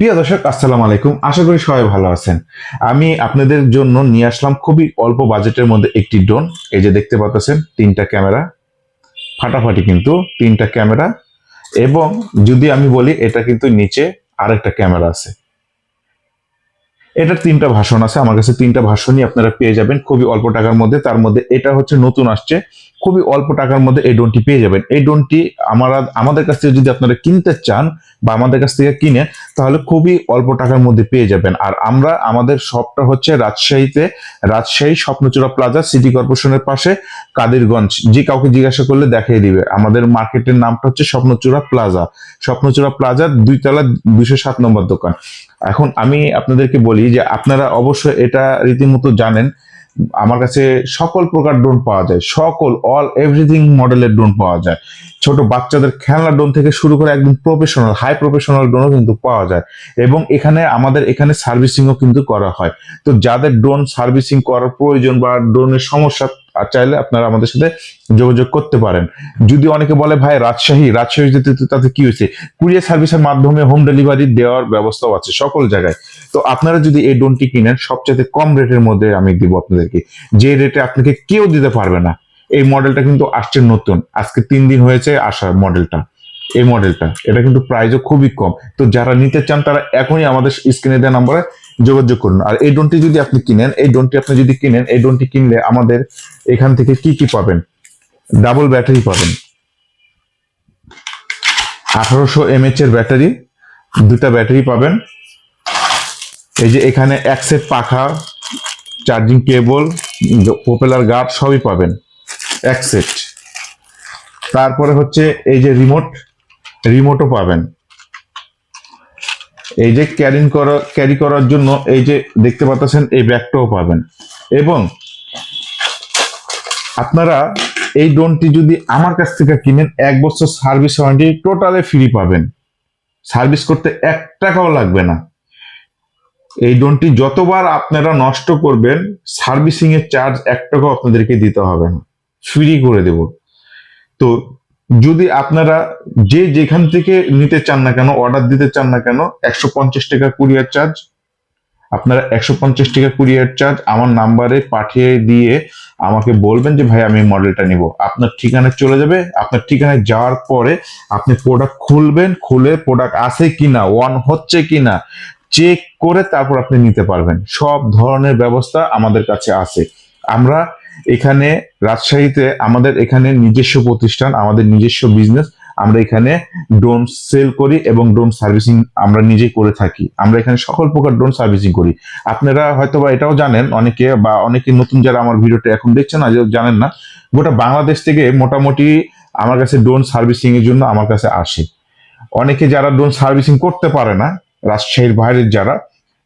প্রিয় দর্শক, আসসালামু আলাইকুম। আশা করি সবাই ভালো আছেন। আমি আপনাদের জন্য নিয়ে আসলাম খুবই অল্প বাজেটের মধ্যে একটি ড্রোন। এই যে দেখতে পাচ্ছেন, তিনটা ক্যামেরা। ফাটাফাটি কিন্তু তিনটা ক্যামেরা। এবং যদি আমি বলি, এটা কিন্তু নিচে আরেকটা ক্যামেরা আছে। এটার তিনটা ভাষণ আছে। আমার কাছে তিনটা ভাষণই আপনারা পেয়ে যাবেন খুবই অল্প টাকার মধ্যে। তার মধ্যে এটা হচ্ছে নতুন আসছে খুবই অল্প টাকার মধ্যে এই ড্রোনটি পেয়ে যাবেন। এই ড্রোনটি আমরা, আমাদের কাছ থেকে যদি আপনারা কিনতে চান বা আমাদের কাছ থেকে কিনেন, তাহলে খুবই অল্প টাকার মধ্যে পেয়ে যাবেন। আর আমরা, আমাদের শপটা হচ্ছে রাজশাহীতে, রাজশাহী স্বপ্নচূড়া প্লাজা, সিটি কর্পোরেশনের পাশে কাদিরগঞ্জ। যে কাউকে জিজ্ঞাসা করলে দেখিয়ে দিবে। আমাদের মার্কেটের নামটা হচ্ছে স্বপ্নচূড়া প্লাজা। স্বপ্নচূড়া প্লাজার দুইতলা দুইশো সাত নম্বর দোকান। এখন আমি আপনাদেরকে বলি যে আপনারা অবশ্যই এটা রীতিমতো জানেন আমার কাছে সকল প্রকার ড্রোন পাওয়া যায়, সকল অল এভরিথিং মডেলের ড্রোন পাওয়া যায়। ছোট বাচ্চাদের খেলনা ড্রোন থেকে শুরু করে একদম প্রফেশনাল হাই প্রফেশনাল ড্রোনও কিন্তু পাওয়া যায়। এবং এখানে আমাদের এখানে সার্ভিসিংও কিন্তু করা হয়। তো যাদের ড্রোন সার্ভিসিং করার প্রয়োজন বা ড্রোনের সমস্যা আর চাইলে আপনারা আমাদের সাথে যোগাযোগ করতে পারেন। যদি অনেকে বলে, ভাই, রাজশাহী রাজশাহী যেতে তাতে কি হয়েছে? কুরিয়ার সার্ভিসের মাধ্যমে হোম ডেলিভারি দেওয়ার ব্যবস্থাও আছে সকল জায়গায়। তো আপনারা যদি এই ড্রোনটি কিনেন সবচেয়ে কম রেটের মধ্যে আমি দিব আপনাদেরকে। যে রেটে আপনাকে কেউ দিতে পারবে না। এই মডেলটা কিন্তু আসছে নতুন। আজকে তিন দিন হয়েছে আসা মডেলটা। এই মডেলটা। এটা কিন্তু প্রাইসও খুবই কম। তো যারা নিতে চান, তারা এখনই আমাদের স্ক্রিনে দেওয়া নম্বরে যোগাযোগ করুন। আর এই ড্রোনটি যদি আপনি কিনেন, এই ড্রোনটি আপনি যদি কিনেন, এই ড্রোনটি কিনলে আমাদের এখান থেকে কি কি পাবেন? ডাবল ব্যাটারি পাবেন। আঠারোশো এমএচ এর ব্যাটারি দুটা ব্যাটারি পাবেন। এই যে এখানে এক সেট পাখা চার্জিং কেবল প্রপেলার গার্ড সবই পাবেন। এক সেট তারপরে হচ্ছে এই যে রিমোট রিমোটও পাবেন। এই যে ক্যারিং করা ক্যারি করার জন্য এই যে দেখতে পাচ্ছেন এই ব্যাগটাও পাবেন। এবং আপনারা এই ড্রোনটি যদি আমার কাছ থেকে কিনেন, এক বছর সার্ভিস ওয়ারেন্টি টোটালে ফ্রি পাবেন। সার্ভিস করতে এক টাকাও লাগবে না। এই ড্রোনটি যতবার আপনারা নষ্ট করবেন সার্ভিসিং এর চার্জ এক টাকাও আপনাদেরকে দিতে হবে না। ফ্রি করে দেব। তো যদি আপনারা যে যেখান থেকে নিতে চান না কেন অর্ডার দিতে চান না কেন, একশো পঞ্চাশ টাকা কুরিয়ার চার্জ আপনারা একশো পঞ্চাশ টাকা কুরিয়ার চার্জ আমার নাম্বারে পাঠিয়ে দিয়ে আমাকে বলবেন যে, ভাই, আমি মডেলটা নিব। আপনার ঠিকানায় চলে যাবে। আপনার ঠিকানায় যাওয়ার পরে আপনি প্রোডাক্ট খুলবেন, খুলে প্রোডাক্ট আছে কিনা ওয়ান হচ্ছে কিনা চেক করে তারপর আপনি নিতে পারবেন। সব ধরনের ব্যবস্থা আমাদের কাছে আছে। আমরা এখানে রাজশাহীতে আমাদের এখানে নিজস্ব প্রতিষ্ঠান, আমাদের নিজস্ব বিজনেস আমরা এখানে ড্রোন সেল করি এবং ড্রোন সার্ভিসিং আমরা নিজেই করে থাকি। আমরা এখানে সকল প্রকার ড্রোন সার্ভিসিং করি। আপনারা হয়তো বা এটাও জানেন অনেকে বা অনেকে নতুন যারা আমার ভিডিওটা এখন দেখছেন না জানেন না, গোটা বাংলাদেশ থেকে মোটামুটি আমার কাছে ড্রোন সার্ভিসিং এর জন্য আমার কাছে আসে। অনেকে যারা ড্রোন সার্ভিসিং করতে পারে না, রাজশাহীর বাইরের যারা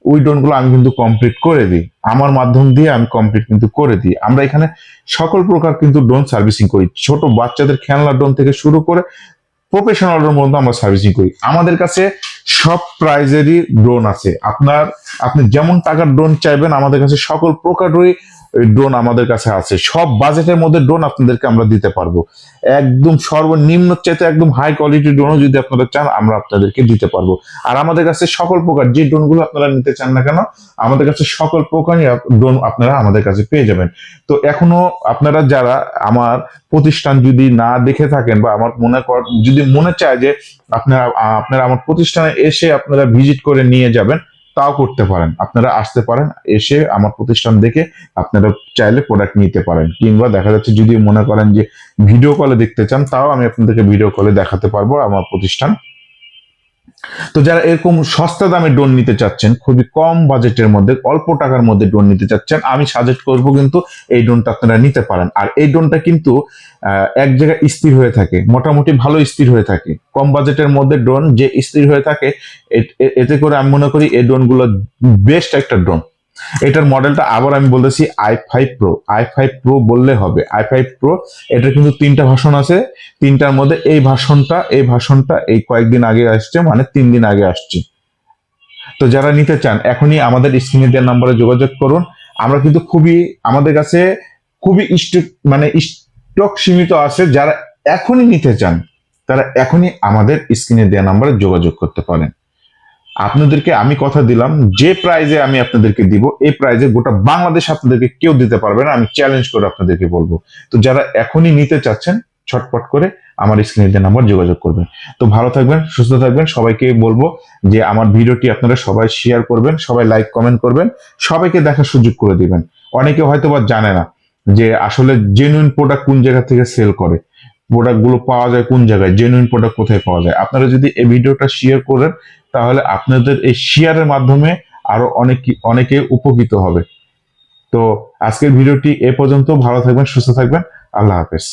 ওই ড্রোনগুলো আমি কিন্তু কমপ্লিট করে দিই। আমার মাধ্যম দিয়ে আমি কমপ্লিট কিন্তু করে দিই। আমরা এখানে সকল প্রকার কিন্তু ডোন সার্ভিসিং করি। ছোট বাচ্চাদের খেলনা ডোন থেকে শুরু করে প্রফেশনাল ড্রোন পর্যন্ত আমরা সার্ভিসিং করি। আমাদের কাছে সব প্রাইজেরই ড্রোন আছে। আপনার, আপনি যেমন টাকার ড্রোন চাইবেন, আমাদের কাছে সকল প্রকারেরই ড্রোন আমাদের কাছে আছে। সব বাজেটের মধ্যে ড্রোন আপনাদেরকে আমরা দিতে পারব। একদম সর্বনিম্ন চাইতে একদম হাই কোয়ালিটি ড্রোনও যদি আপনারা চান, আমরা আপনাদেরকে দিতে পারব। আর আমাদের কাছে সকল প্রকার যে ড্রোনগুলো আপনারা নিতে চান না কেন, আমাদের কাছে সকল প্রকারই ড্রোন আপনারা আমাদের কাছে পেয়ে যাবেন। তো এখনও আপনারা যারা আমার প্রতিষ্ঠান যদি না দেখে থাকেন বা আমার মনে যদি মনে চায় যে আপনারা আপনারা আমার প্রতিষ্ঠানে এসে আপনারা ভিজিট করে নিয়ে যাবেন তাও করতে পারেন। আপনারা আসতে পারেন, এসে আমার প্রতিষ্ঠান দেখে আপনারা চাইলে প্রোডাক্ট নিতে পারেন। কিংবা দেখা যাচ্ছে যদি মনে করেন যে ভিডিও কলে দেখতে চান, তাও আমি আপনাদেরকে ভিডিও কলে দেখাতে পারব আমার প্রতিষ্ঠান। তো যারা এরকম সস্তা দামে ডোন নিতে চাচ্ছেন, খুবই কম বাজেটের মধ্যে, অল্প টাকার মধ্যে ডোন নিতে চাচ্ছেন, আমি সাজেস্ট করব কিন্তু এই ডোনটা আপনারা নিতে পারেন। আর এই ডোনটা কিন্তু এক জায়গায় স্থির হয়ে থাকে, মোটামুটি ভালো স্থির হয়ে থাকে। কম বাজেটের মধ্যে ড্রোন যে স্থির হয়ে থাকে এতে করে আমি মনে করি এই ড্রোনগুলো বেস্ট একটা ড্রোন। এটার মডেলটা আবার আমি বলতেছি I five pro I five pro বললে হবে। আই ফাইভ প্রো এটা কিন্তু তিনটা ভাষণ আছে। তিনটার মধ্যে এই ভাষণটা এই ভাষণটা এই কয়েকদিন আগে আসছে মানে তিন দিন আগে আসছে। তো যারা নিতে চান, এখনই আমাদের স্ক্রিনে দেওয়ার নাম্বারে যোগাযোগ করুন। আমরা কিন্তু খুবই, আমাদের কাছে খুবই স্টক মানে স্টক সীমিত আছে। যারা এখনই নিতে চান, তারা এখনই আমাদের স্ক্রিনে দেওয়া নাম্বারে যোগাযোগ করতে পারেন। আপনাদেরকে আমি কথা দিলাম, যে প্রাইজে আমি আপনাদেরকে দিব, এই প্রাইজে গোটা বাংলাদেশ আপনাদেরকে কেউ দিতে পারবে না, আমি চ্যালেঞ্জ করে আপনাদেরকে বলব। তো যারা এখনই নিতে চাচ্ছেন, ছটপট করে আমার স্ক্রিনে নাম্বার যোগাযোগ করবেন। তো ভালো থাকবেন, সুস্থ থাকবেন, সবাইকে বলব যে আমার ভিডিওটি আপনারা সবাই শেয়ার করবেন, সবাই লাইক কমেন্ট করবেন, সবাইকে দেখার সুযোগ করে দিবেন। অনেকে হয়তো বা জানে না যে আসলে জেনুইন প্রোডাক্ট কোন জায়গা থেকে সেল করে। প্রোডাক্টগুলো পাওয়া যায়, কোন জায়গায়? জেনুইন প্রোডাক্ট কোথায় পাওয়া যায়? আপনারা যদি এই ভিডিওটা শেয়ার করেন, তাহলে আপনাদের এই শেয়ারের মাধ্যমে আরও অনেক, অনেকে উপকৃত হবে। তো আজকের ভিডিওটি এ পর্যন্ত। ভালো থাকবেন, সুস্থ থাকবেন। আল্লাহ হাফেজ।